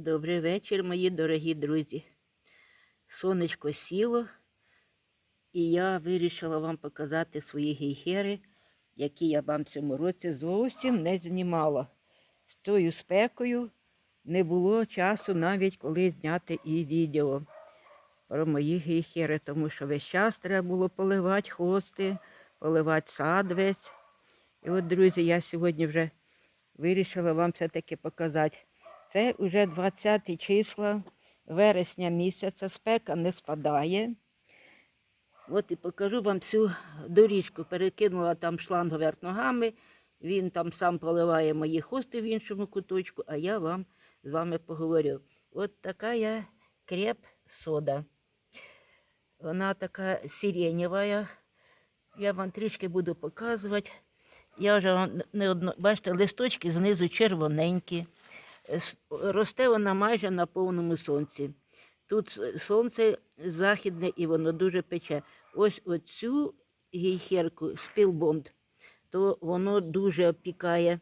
Добрий вечір, мої дорогі друзі. Сонечко сіло, і я вирішила вам показати свої гейхери, які я вам цьому році зовсім не знімала. З тою спекою не було часу навіть коли зняти і відео про мої гейхери, тому що весь час треба було поливати хости, поливати сад весь. І от, друзі, я сьогодні вже вирішила вам все-таки показати. Це вже 20 числа вересня місяця, спека не спадає. От і покажу вам цю доріжку. Перекинула там шланг вверх ногами. Він там сам поливає мої хости в іншому куточку, а я вам з вами поговорю. От така я креп сода. Вона така сиренєва. Я вам трішки буду показувати. Я вже не одно, бачите, листочки знизу червоненькі. Росте вона майже на повному сонці. Тут сонце західне і воно дуже пече. Ось оцю гейхерку спілбонд, то воно дуже опікає.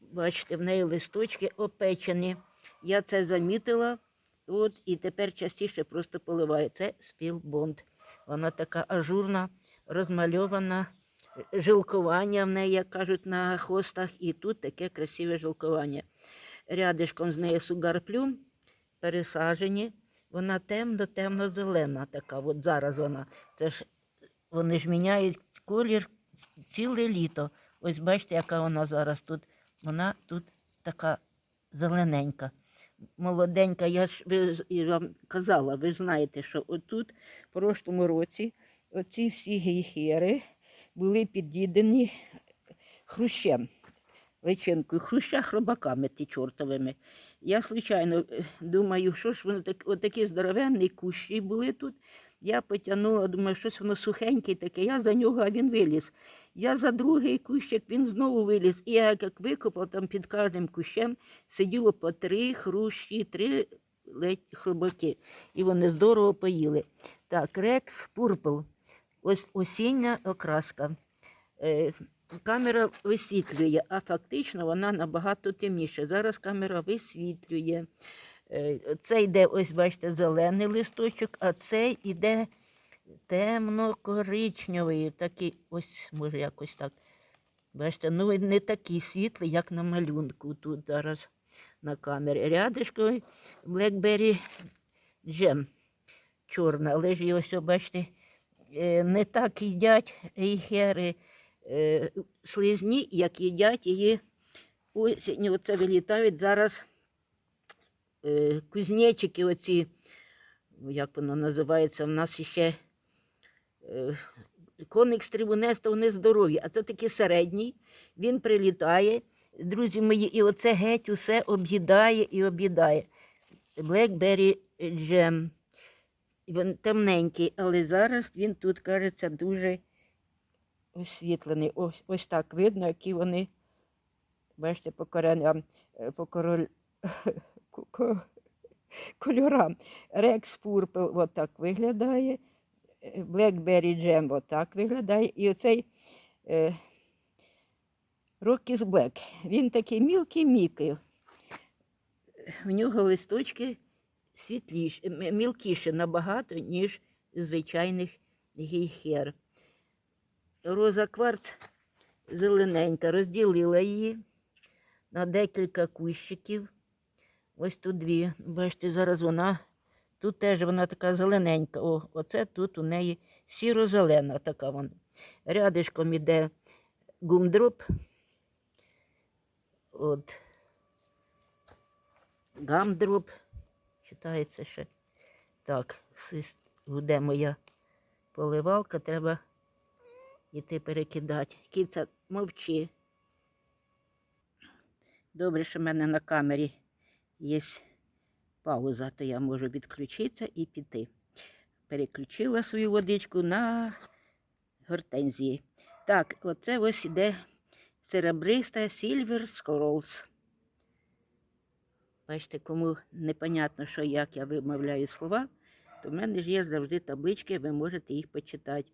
Бачите, в неї листочки опечені. Я це замітила. От, і тепер частіше просто поливаю. Це спілбонд. Вона така ажурна, розмальована, жилкування в неї, як кажуть, на хостах, і тут таке красиве жилкування. Рядишком з неї сугарплюм пересажені. Вона темно-темно-зелена така. От зараз вона. Це ж вони ж міняють колір ціле літо. Ось бачите, яка вона зараз тут. Вона тут така зелененька. Молоденька, я ж ви, вам казала, ви знаєте, що отут, в прошлому році, оці всі гейхери були під'їдені хрущем, личинкою, хруща хробаками ті чортовими. Я, случайно, е, думаю, що ж воно так, отакі здоровенні кущі були тут. Я потягнула, думаю, щось воно сухеньке таке. Я за нього, а він виліз. Я за другий кущик, він знову виліз. І я як викопала там під кожним кущем, сиділо по три хрущі, три ледь хробаки. І вони здорово поїли. Так, Рекс Пурпл. Ось осіння окраска. Камера висвітлює, а фактично вона набагато темніша. Зараз камера висвітлює. Е, Це йде, ось бачите, зелений листочок, а цей іде темно-коричневий. Такий, ось, може, якось так. Бачите, ну не такий світлий, як на малюнку тут зараз на камері. Рядишком Blackberry Jam чорна, але ж ось, бачите, е, не так їдять ейхери слизні, як їдять її осінь. Оце вилітають зараз е, кузнечики оці, як воно називається, в нас ще е, коник трибунеста, вони здорові, а це такий середній, він прилітає, друзі мої, і оце геть усе об'їдає і об'їдає. Blackberry Jam. Він темненький, але зараз він тут, кажеться, дуже освітлений. Ось, ось так видно, які вони, бачите, по кореням, по король... ко- ко- кольорам. Рекс Purple от так виглядає. е, Blackberry Jam от так виглядає. І оцей е, Rockies Black. Він такий мілкий-мілкий. В нього листочки світліші, мілкіші набагато, ніж звичайних гейхер. Роза кварц зелененька, розділила її на декілька кущиків. Ось тут дві. Бачите, зараз вона. Тут теж вона така зелененька. О, оце тут у неї сіро-зелена така вона. Рядишком іде гумдроп. От. Гамдроп. Читається ще. Так, гуде моя поливалка, треба йти перекидати. Кіця, мовчи. Добре, що в мене на камері є пауза, то я можу відключитися і піти. Переключила свою водичку на гортензії. Так, оце ось іде серебриста Silver Scrolls. Бачите, кому непонятно, що як я вимовляю слова, то в мене ж є завжди таблички, ви можете їх почитати.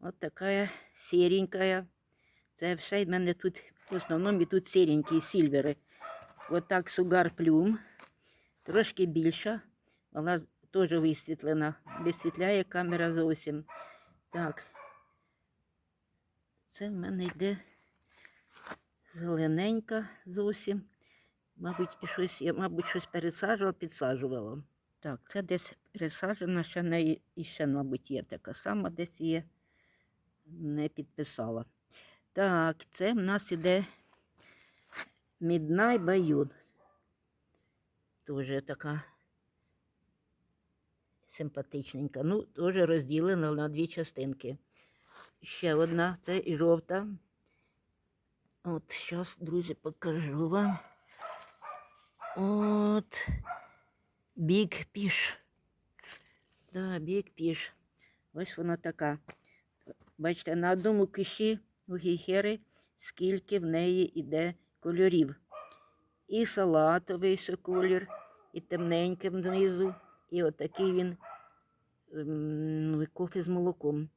От така сіренька. Це все в мене тут, в основному тут сіренькі сільвери. Отак сугар плюм. Трошки більша. Вона теж висвітлена. Висвітляє камера зовсім. Так. Це в мене йде зелененька зовсім. Мабуть, щось, я, мабуть, щось пересаджувала, підсаджувала. Так, це десь пересаджена, ще не і- і ще, мабуть, є така сама, десь є. Не підписала. Так, це в нас іде Midnight Bayou. Тоже така симпатичненька. Ну, теж розділена на дві частинки. Ще одна, це і жовта. От, зараз, друзі, покажу вам. От Big Fish. Да, Big Fish. Ось вона така. Бачите, на одному кущі у гіхери скільки в неї йде кольорів. І салатовий колір, і темненький внизу, і отакий він ем, ну, кофе з молоком.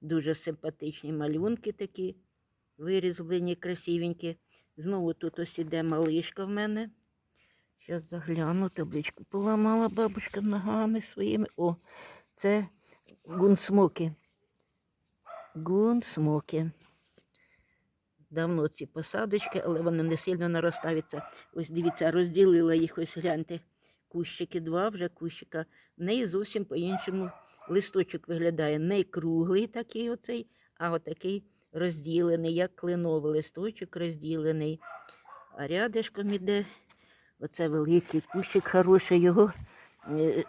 Дуже симпатичні малюнки такі, вирізблені, красивенькі. Знову тут ось іде малишка в мене. Зараз загляну, табличку поламала бабушка ногами своїми. О, це гунсмоки. Гунсмоки. Давно ці посадочки, але вони не сильно наростаються. Ось дивіться, розділила їх, ось гляньте. Кущики два вже кущика. В неї зовсім по-іншому листочок виглядає. Не круглий такий оцей, а отакий розділений, як кленовий листочок розділений. А рядишком іде оце великий кущик хороший, його е,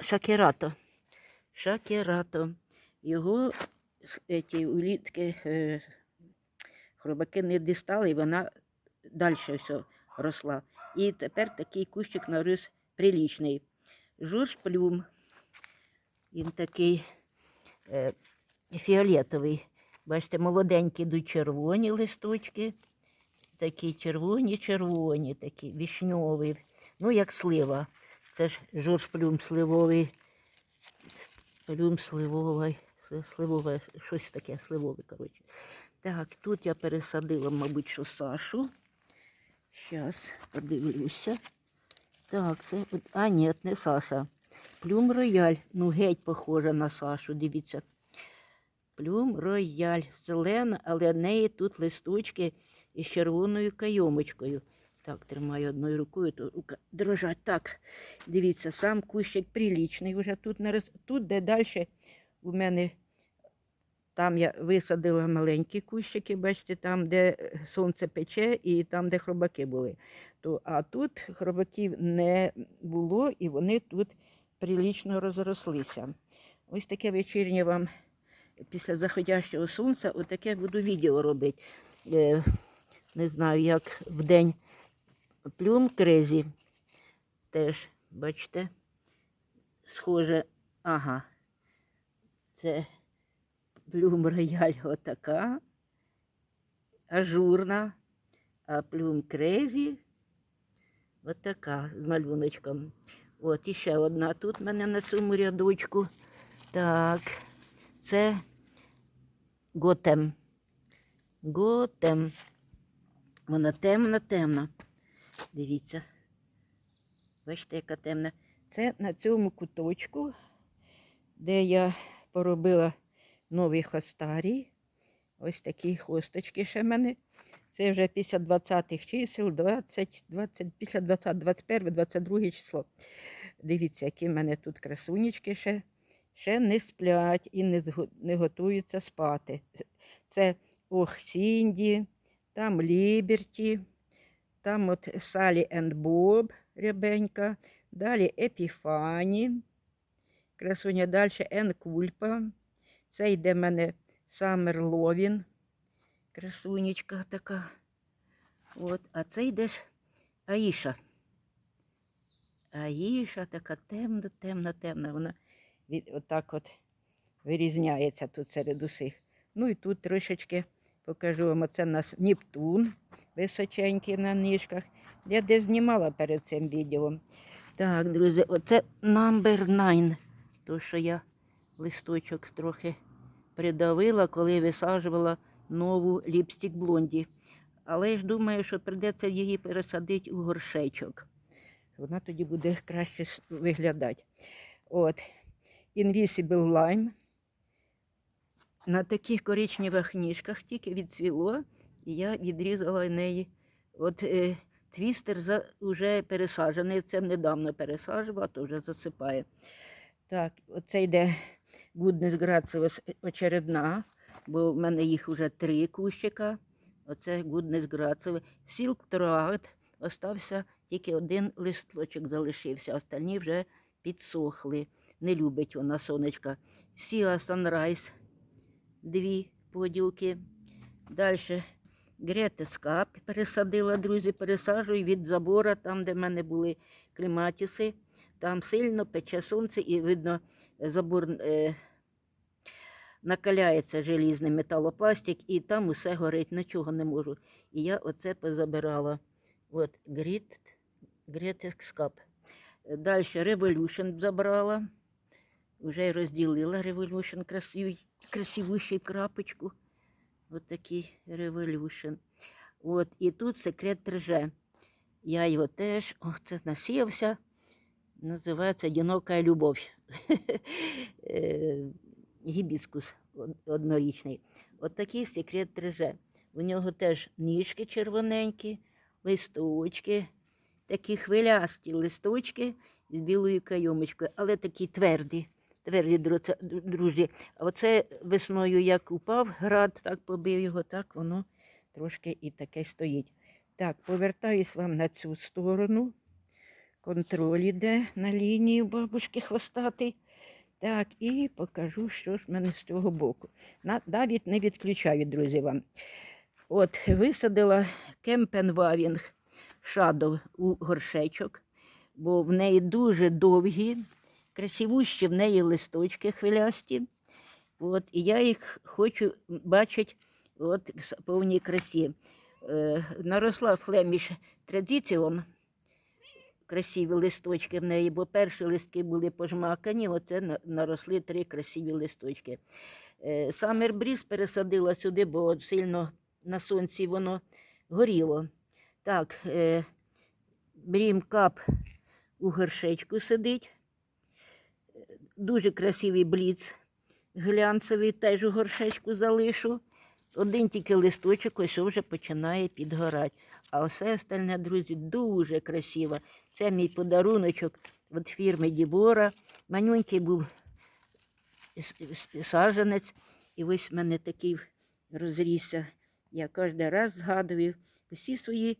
шакерато. Шакерато. Його еті улітки, е, хробаки не дістали, і вона далі все росла. І тепер такий кущик нарис прилічний. Журж плюм. Він такий е, фіолетовий. Бачите, молоденькі йдуть червоні листочки. Такі червоні, червоні, такі вішньові. Ну, як слива. Це ж жорж плюм сливовий. Плюм сливовий. Сли- Сливове, щось таке сливове, коротше. Так, тут я пересадила, мабуть, що Сашу. Зараз подивлюся. Так, це. А, ні, не Саша. Плюм рояль. Ну, геть похожа на Сашу, дивіться. Плюм рояль. Зелена, але в неї тут листочки із червоною кайомочкою. Так, тримаю одною рукою, то рука дрожать. Так, дивіться, сам кущик прилічний вже тут нарис... Тут, де далі у мене, там я висадила маленькі кущики, бачите, там, де сонце пече, і там, де хробаки були. То, а тут хробаків не було, і вони тут прилічно розрослися. Ось таке вечірнє вам після заходящого сонця, отаке буду відео робити. Е, не знаю, як в день плюм крезі. Теж, бачите, схоже, ага. Це плюм рояль отака, ажурна, а плюм крезі отака з малюночком. От іще одна тут в мене на цьому рядочку. Так, це Готем. Готем. Вона темна, темна. Дивіться. Бачите, яка темна. Це на цьому куточку, де я поробила новий хостарій. Ось такі хосточки ще в мене. Це вже після 20-х чисел, 20, 20, після 20, 21, 22 число. Дивіться, які в мене тут красунечки ще, ще не сплять і не, не готуються спати. Це Ох Сінді, там Ліберті, там от Салі енд Боб рябенька, далі Епіфані, красуня, далі Ен Кульпа. Це йде в мене Самер Ловін, красунечка така. От, а це йде ж Аїша. Аїша така темна, темна, темна. Вона від, отак от вирізняється тут серед усіх. Ну і тут трошечки покажу вам. Оце у нас Нептун височенький на ніжках. Я десь знімала перед цим відео. Так, друзі, оце number 9. То, що я листочок трохи придавила, коли висаджувала нову ліпстик блонді. Але ж думаю, що прийдеться її пересадити у горшечок. Вона тоді буде краще виглядати. От. Invisible Lime. На таких коричневих ніжках тільки відцвіло, і я відрізала неї. От е, твістер за, вже пересаджений. Це недавно пересаджувала, то вже засипає. Так, оце йде Goodness Graciosa очередна, бо в мене їх вже три кущика. Оце Goodness Graciosa. Silk Trout остався тільки один листочок залишився, остальні вже підсохли. Не любить вона сонечка. Сіа Sunrise, дві поділки. Далі Гретескап пересадила, друзі, пересаджую від забора, там, де в мене були клематіси. Там сильно пече сонце і видно, забор е, накаляється желізний металопластик, і там усе горить, нічого не можу. І я оце позабирала. От, Гріт. Далі Revolution забрала. Вже розділила Revolution красивий, красивущий крапочку. От такий Revolution. От, і тут секрет треже. Я його теж, ох, це насіявся. Називається Одинока любов. Е, Гібіскус однорічний. От такий секрет треже. У нього теж ніжки червоненькі, листочки, такі хвилясті листочки з білою кайомочкою, але такі тверді. Тверді, друзі. А оце весною як упав град, так побив його, так воно трошки і таке стоїть. Так, повертаюсь вам на цю сторону. Контроль іде на лінії бабушки хвостатий. Так, і покажу, що ж в мене з цього боку. Навіть не відключаю, друзі, вам. От, висадила кемпенвавінг шадов у горшечок, бо в неї дуже довгі, красивущі в неї листочки хвилясті. От, і я їх хочу бачити от, в повній красі. Е, наросла флеміш традиціон, красиві листочки в неї, бо перші листки були пожмакані, оце наросли три красиві листочки. Е, Самер Бріз пересадила сюди, бо сильно на сонці воно горіло. Так, е, брім кап у горшечку сидить. Дуже красивий бліц глянцевий, теж у горшечку залишу. Один тільки листочок ось вже починає підгорати. А все остальне, друзі, дуже красиво. Це мій подаруночок від фірми Дібора. Манюнький був с- с- і ось в мене такий розрісся. Я кожен раз згадую усі свої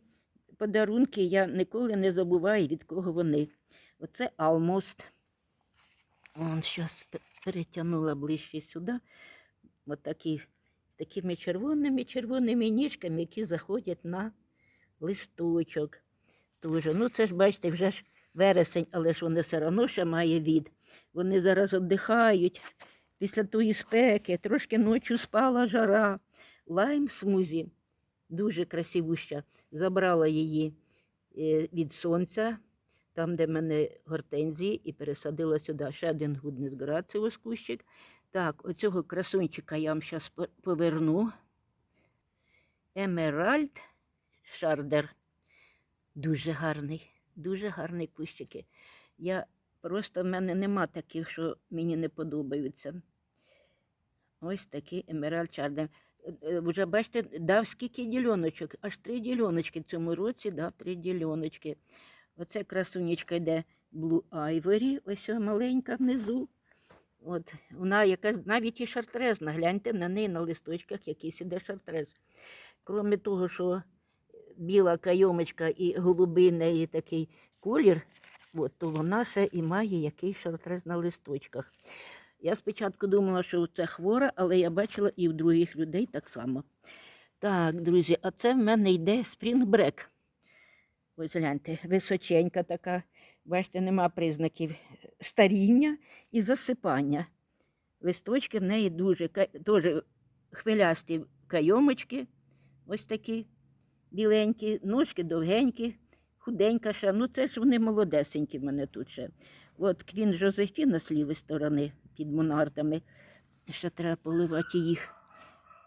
подарунки, я ніколи не забуваю, від кого вони. Оце Алмост. Он пе- перетягнула ближче сюди. От такі, з такими червоними червоними ніжками, які заходять на листочок. Тоже. Ну, це ж, бачите, вже ж вересень, але ж вони все одно ще має від. Вони зараз віддихають після тої спеки, трошки ночі спала жара. Лайм смузі дуже красивуща. Забрала її е, від сонця, там, де в мене гортензії, і пересадила сюди ще один гудний граціус кущик. Так, оцього красунчика я вам зараз поверну. Емеральд Шардер. Дуже гарний, дуже гарний кущики. Я просто в мене нема таких, що мені не подобаються. Ось такий Емеральд Шардер. Е, е, Вже бачите, дав скільки дільоночок, аж три дільоночки в цьому році дав три дільоночки. Оце красунечка йде Blue Ivory, ось маленька внизу. От, вона якась навіть і шартрезна. Гляньте на неї на листочках якийсь іде шартрез. Крім того, що біла кайомочка і голубий такий колір, от, то вона ще і має якийсь шартрез на листочках. Я спочатку думала, що це хвора, але я бачила і в других людей так само. Так, друзі, а це в мене йде спрінгбрек. Ось гляньте, височенька така. Бачите, нема признаків старіння і засипання. Листочки в неї дуже теж хвилясті кайомочки, ось такі біленькі, ножки довгенькі, худенька ще. Ну, це ж вони молодесенькі в мене тут ще. От квін Жозефіна з лівої сторони під монартами. Ще треба поливати їх.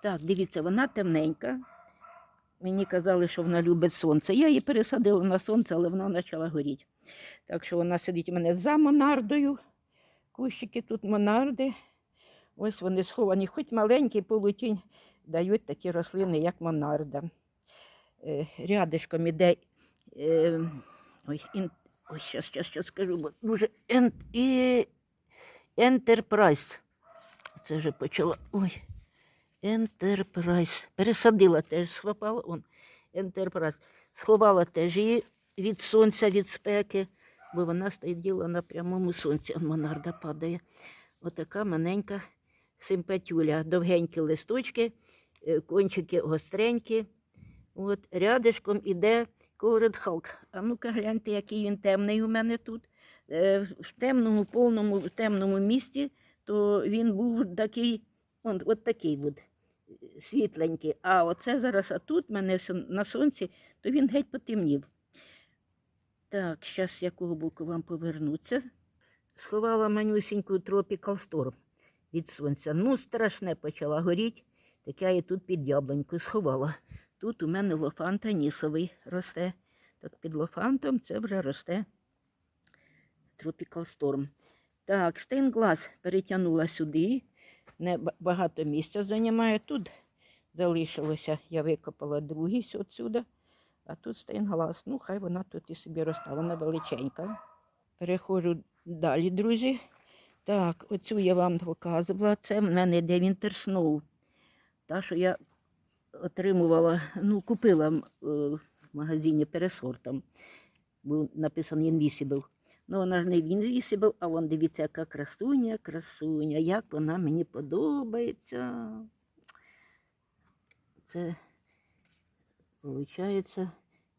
Так, дивіться, вона темненька. мені казали, що вона любить сонце. Я її пересадила на сонце, але вона почала горіти. Так що вона сидить у мене за монардою. Кущики тут монарди. Ось вони сховані, хоч маленький полутінь дають такі рослини, як монарда. Е, рядишком іде. Е, ой, ін, ой, щас, щас, щас скажу, бо дуже ен, і, Enterprise. Це вже почала. Ой. Enterprise. Пересадила теж, схопала он. Enterprise. Сховала теж її від сонця, від спеки, бо вона стоїть діла на прямому сонці. Он монарда падає. Отака маленька симпатюля. Довгенькі листочки, е, кончики гостренькі. От рядишком іде Hulk. А ну-ка гляньте, який він темний у мене тут. Е, В темному, повному, темному місті, то він був такий, он, от такий от, світленький. А оце зараз, а тут мене на сонці, то він геть потемнів. Так, зараз з якого боку вам повернуться. Сховала манюсіньку Tropical Storm від сонця. Ну, страшне почала горіти, так я її тут під яблуньку сховала. Тут у мене лофант анісовий росте. Так під лофантом це вже росте Tropical Storm. Так, стейнглас перетягнула сюди. Не багато місця займає. Тут залишилося, я викопала другий отсюди. А тут стейнглас. Ну, хай вона тут і собі росте, вона величенька. Переходжу далі, друзі. Так, оцю я вам показувала. Це в мене йде Winter Та, що я отримувала, ну, купила е, в магазині пересортом. Був написано Invisible. Ну, вона ж не Invisible, а вон дивіться, яка красуня, красуня, як вона мені подобається. Це, виходить,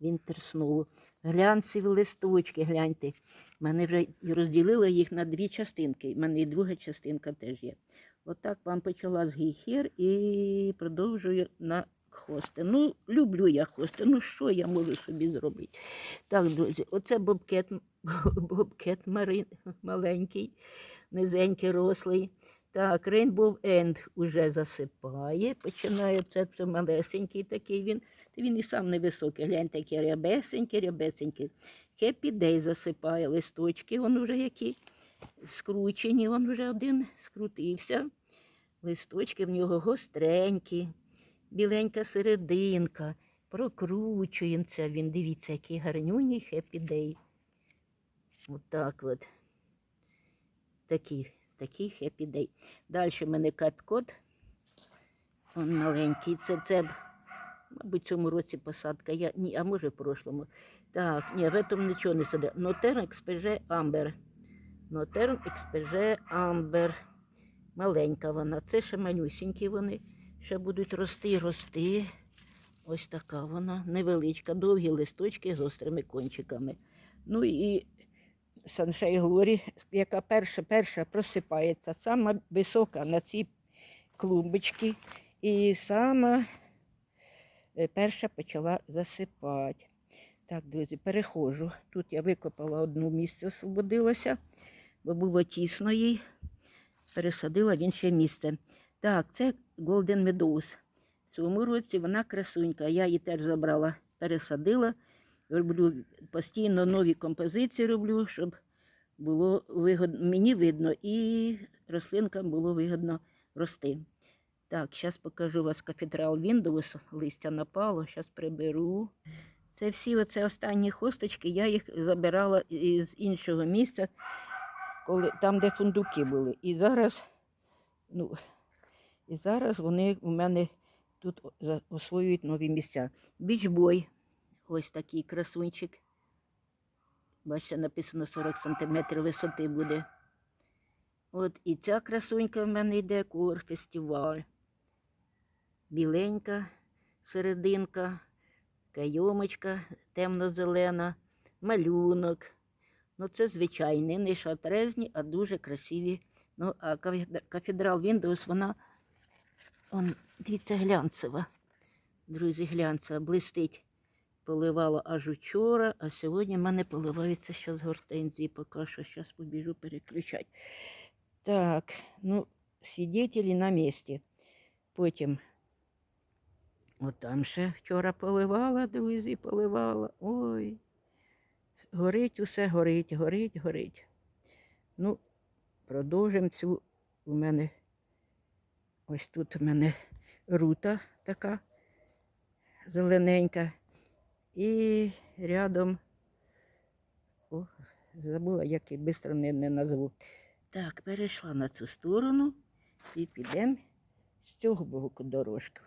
Snow. Глянцеві листочки, гляньте. мене вже розділила їх на дві частинки. У мене і друга частинка теж є. Отак вам почала з гейхер і продовжую на хости. Ну, люблю я хости. Ну, що я можу собі зробити? Так, друзі, оце бобкет, бобкет маленький, низенький, рослий. Так, Rainbow End уже засипає. Починає це, це малесенький такий він. Він і сам невисокий. Гляньте, який рябесенький, рябесенький. Happy Day засипає листочки, він вже які скручені, він вже один скрутився. Листочки в нього гостренькі, біленька серединка, прокручується він. Дивіться, який гарнюній Day. Отак от. Такий, такий Day. Далі в мене капкот. Он маленький. Це, це, мабуть, цьому році посадка. Я, ні, а може в прошлому. Так, ні, в этом нічого не саде. Нотерн експеже Амбер. Нотерн експеже Амбер. Маленька вона. Це ще манюсінькі вони. Ще будуть рости і рости. Ось така вона. Невеличка, довгі листочки з гострими кончиками. Ну і Sunshine Glory, яка перша, перша просипається, сама висока на цій клумбочці. І сама е, перша почала засипати. Так, друзі, переходжу. Тут я викопала одну місце, освободилося, бо було тісно їй. Пересадила в інше місце. Так, це Golden Meadows. В цьому році вона красунька. Я її теж забрала, пересадила. Роблю постійно нові композиції роблю, щоб було вигодно, мені видно, і рослинкам було вигодно рости. Так, зараз покажу вас кафедрал Windows, листя напало, зараз приберу. Це всі оце останні хосточки, я їх забирала з іншого місця, коли, там, де фундуки були. І зараз, ну, і зараз вони у мене тут освоюють нові місця. Бічбой, ось такий красунчик. Бачите, написано 40 см висоти буде. От і ця красунька в мене йде Color Festival. Біленька серединка, кайомочка темно-зелена, малюнок. Ну, це звичайні, не шатрезні, а дуже красиві. Ну, а кафедрал Windows, вона, он, дивіться, глянцева. Друзі, глянцева, блистить. Поливала аж учора, а сьогодні в мене поливається ще з гортензії. Поки що зараз побіжу переключати. Так, ну, свидетелі на місці. Потім От там ще вчора поливала, друзі, поливала. Ой. Горить усе, горить, горить, горить. Ну, продовжимо цю у мене. Ось тут у мене рута така зелененька. І рядом. О, забула, як і швидко не, не назву. Так, перейшла на цю сторону і підемо з цього боку дорожку.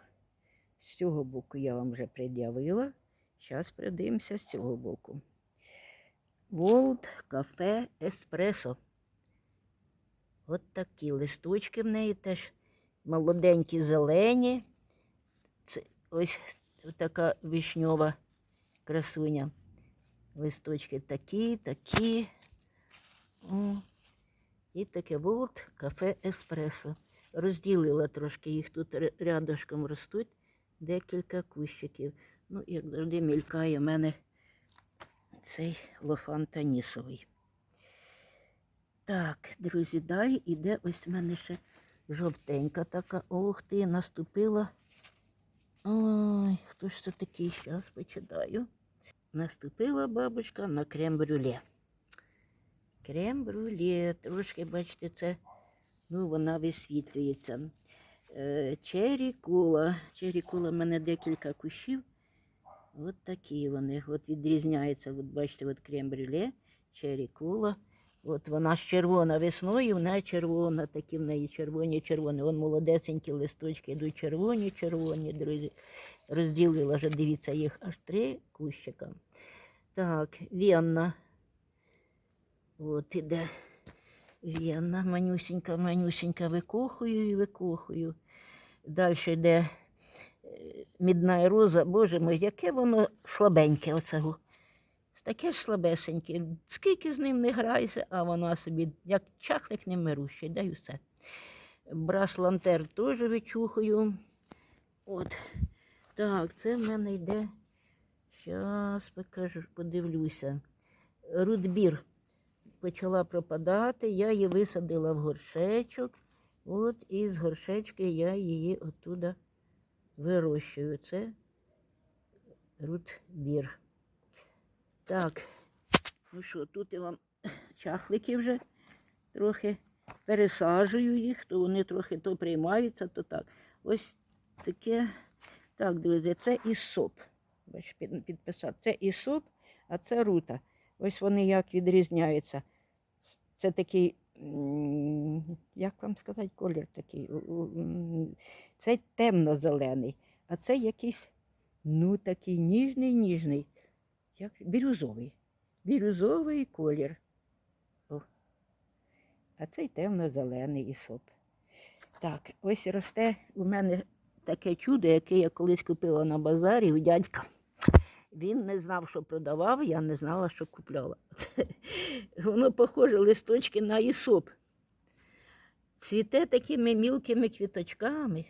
З цього боку я вам вже пред'явила. Зараз придивимося з цього боку. Волт кафе Еспресо. От такі листочки в неї теж молоденькі, зелені. Це ось така вишньова красуня. Листочки такі, такі. І таке Волт кафе Еспресо. Розділила трошки їх тут р- ростуть декілька кущиків. Ну, як завжди, мількає в мене цей лофан танісовий. Так, друзі, далі іде ось в мене ще жовтенька така. Ох ти, наступила. Ой, хто ж це такий? Зараз почитаю. Наступила бабушка на крем-брюле. Крем-брюле. Трошки, бачите, це, ну, вона висвітлюється. Е, Чері кула. Чері кула в мене декілька кущів. От такі вони. От відрізняються. От бачите, от крем-брюле, чері. От вона ж червона весною, вона червона, такі в неї червоні, червоні. Вон молодесенькі листочки йдуть червоні, червоні, друзі. Розділила вже, дивіться, їх аж три кущика. Так, Венна. От іде Венна, манюсенька, манюсенька, викохую і викохую. Далі йде мідна роза. Боже мой, яке воно слабеньке оцього. Таке ж слабесеньке. Скільки з ним не грайся, а вона собі, як чахник не мирущий, дай все. Брас лантер теж вичухую. От. Так, це в мене йде. Зараз покажу, подивлюся. Рудбір почала пропадати, я її висадила в горшечок. От і з горшечки я її оттуда вирощую. Це рудбір. Так, ну що, тут я вам чахлики вже трохи пересаджую їх, то вони трохи то приймаються, то так. Ось таке. Так, друзі, це ісоп. Бач, під- підписав. Це ісоп, а це рута. Ось вони як відрізняються. Це такий, як вам сказати, колір такий. Це темно-зелений, а це якийсь, ну, такий ніжний, ніжний як бірюзовий. Бірюзовий колір. О. А цей темно-зелений ісоп. Так, ось росте у мене таке чудо, яке я колись купила на базарі у дядька. Він не знав, що продавав, я не знала, що купляла. Воно похоже листочки на ісоп. Цвіте такими мілкими квіточками,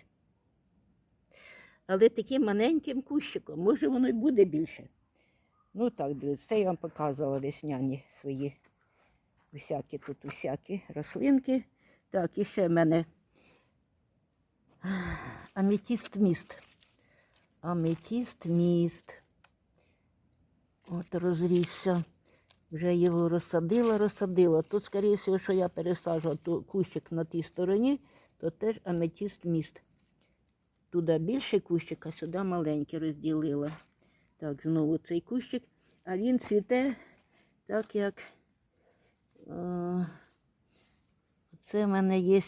але таким маленьким кущиком. Може, воно й буде більше. Ну так, це я вам показувала весняні свої всякі тут усякі рослинки. Так, і ще в мене аметіст міст. Аметіст міст. От розрісся. Вже його розсадила, розсадила. Тут, скоріше, що я пересаджувала то кущик на тій стороні, то теж аметіст міст. Туди більше кущик, а сюди маленький розділила. Так, знову цей кущик. А він цвіте так, як е, це в мене є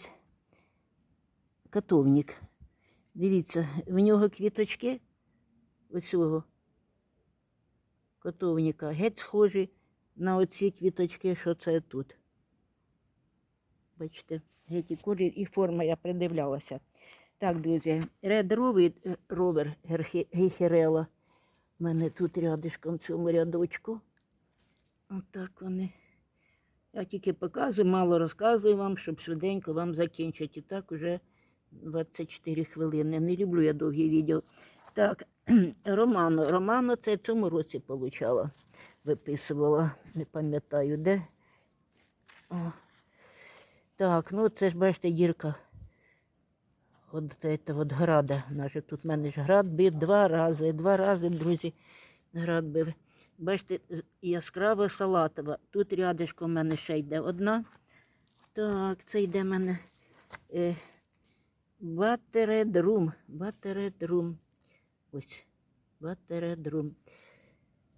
котовник. Дивіться, в нього квіточки оцього котовника геть схожі на оці квіточки, що це тут. Бачите, геть і колір і форма я придивлялася. Так, друзі, Rover, Rover Гейхерела. У мене тут рядишком в цьому рядочку. Отак вони. Я тільки показую, мало розказую вам, щоб швиденько вам закінчити. І так уже 24 хвилини. Не люблю я довгі відео. Так, Романо. Романо це в цьому році получала. Виписувала. Не пам'ятаю де. О. Так, ну це ж бачите, дірка от, это, от града. Наже, тут в мене ж град бив два рази, два рази, друзі, град бив. Бачите, яскрава салатова. Тут рядишком в мене ще йде одна. Так, це йде в мене батередрум. Батередрум. Ось, батередрум.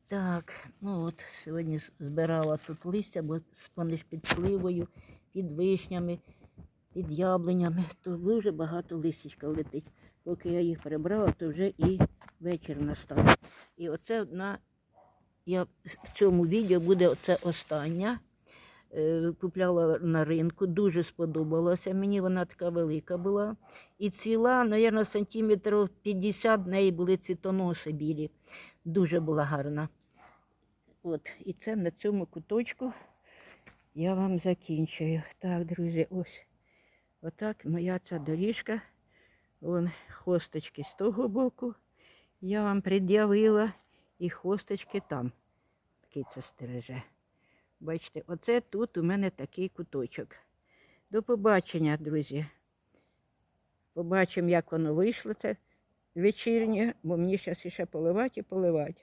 Так, ну от сьогодні збирала тут листя, бо спониж під сливою, під вишнями, під яблунями. То дуже багато листячка летить. Поки я їх прибрала, то вже і вечір настав. І оце одна, я в цьому відео буде оце остання. Е, Купляла на ринку, дуже сподобалося. Мені вона така велика була. І цвіла, мабуть, сантиметрів 50 в неї були цвітоноси білі. Дуже була гарна. От, і це на цьому куточку я вам закінчую. Так, друзі, ось. Отак моя ця доріжка. Вон хосточки з того боку. Я вам пред'явила. І хосточки там. Киця стереже. Бачите, оце тут у мене такий куточок. До побачення, друзі. Побачимо, як воно вийшло це вечірнє, бо мені зараз ще поливати і поливати.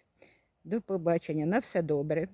До побачення. На все добре.